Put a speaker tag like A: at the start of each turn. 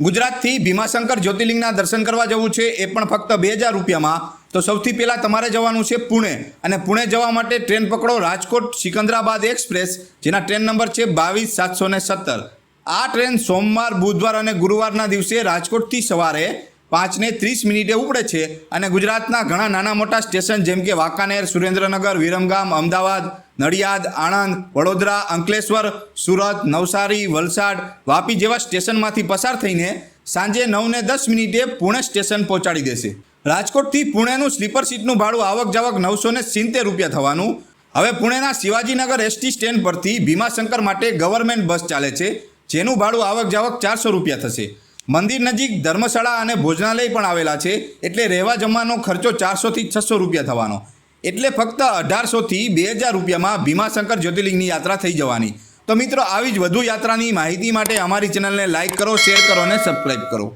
A: ગુજરાતથી ભીમાશંકર જ્યોતિર્લિંગના દર્શન કરવા જવું છે એ પણ ફક્ત બે હજાર રૂપિયામાં. તો સૌથી પહેલાં તમારે જવાનું છે પુણે. અને પુણે જવા માટે ટ્રેન પકડો રાજકોટ સિકંદરાબાદ એક્સપ્રેસ, જેના ટ્રેન નંબર છે બાવીસ સાતસો ને સત્તર. આ ટ્રેન સોમવાર, બુધવાર અને ગુરુવારના દિવસે રાજકોટથી સવારે પાંચને ત્રીસ મિનિટે ઉપડે છે. અને ગુજરાતના ઘણા નાના મોટા સ્ટેશન જેમ કે વાંકાનેર, સુરેન્દ્રનગર, વિરમગામ, અમદાવાદ નડિયાદ, આણંદ, વડોદરા, અંકલેશ્વર, સુરત, નવસારી, વલસાડ વાપી જેવા સ્ટેશનમાંથી પસાર થઈને સાંજે નવને દસ મિનિટે પુણે સ્ટેશન પહોંચાડી દેશે. રાજકોટથી પુણેનું સ્લીપર સીટનું ભાડું આવક જાવક નવસો ને સિત્તેર રૂપિયા થવાનું. હવે પુણેના શિવાજીનગર એસટી સ્ટેન્ડ પરથી ભીમાશંકર માટે ગવર્મેન્ટ બસ ચાલે છે, જેનું ભાડું આવક જાવક ચારસો રૂપિયા થશે. મંદિર નજીક ધર્મશાળા અને ભોજનાલય પણ આવેલા છે, એટલે રહેવા જમવાનો ખર્ચો ચારસોથી છસો રૂપિયા થવાનો. એટલે ફક્ત અઢારસોથી બે હજાર રૂપિયામાં ભીમાશંકર જ્યોતિર્લિંગની યાત્રા થઈ જવાની. તો મિત્રો, આવી જ વધુ યાત્રાની માહિતી માટે અમારી ચેનલને લાઇક કરો, શેર કરો અને સબસ્ક્રાઈબ કરો.